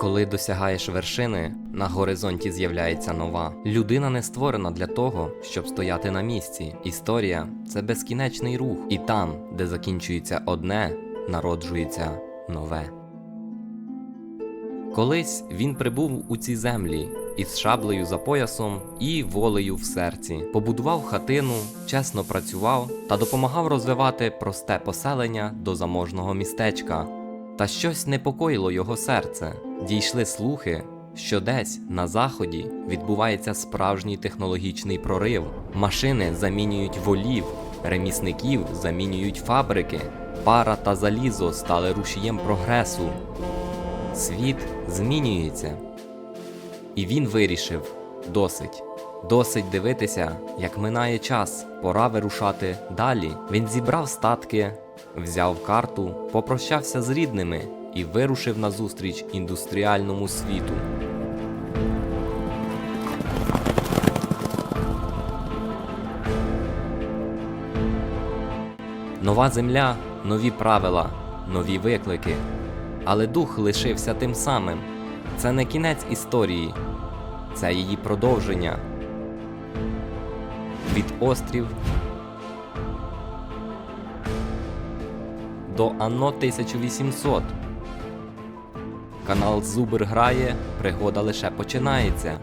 Коли досягаєш вершини, на горизонті з'являється нова. Людина не створена для того, щоб стояти на місці. Історія це безкінечний рух, і там, де закінчується одне, народжується нове. Колись він прибув у ці землі із шаблею за поясом і волею в серці, побудував хатину, чесно працював та допомагав розвивати просте поселення до заможного містечка. Та щось непокоїло його серце. Дійшли слухи, що десь на заході відбувається справжній технологічний прорив. Машини замінюють волів, ремісників замінюють фабрики, пара та залізо стали рушієм прогресу. Світ змінюється. І він вирішив: досить. Досить дивитися, як минає час, пора вирушати далі. Він зібрав статки, взяв карту, попрощався з рідними і вирушив назустріч індустріальному світу. Нова земля, нові правила, нові виклики. Але дух лишився тим самим. Це не кінець історії, це її продовження. Від острів до Анно 1800. Канал Зубр грає, пригода лише починається.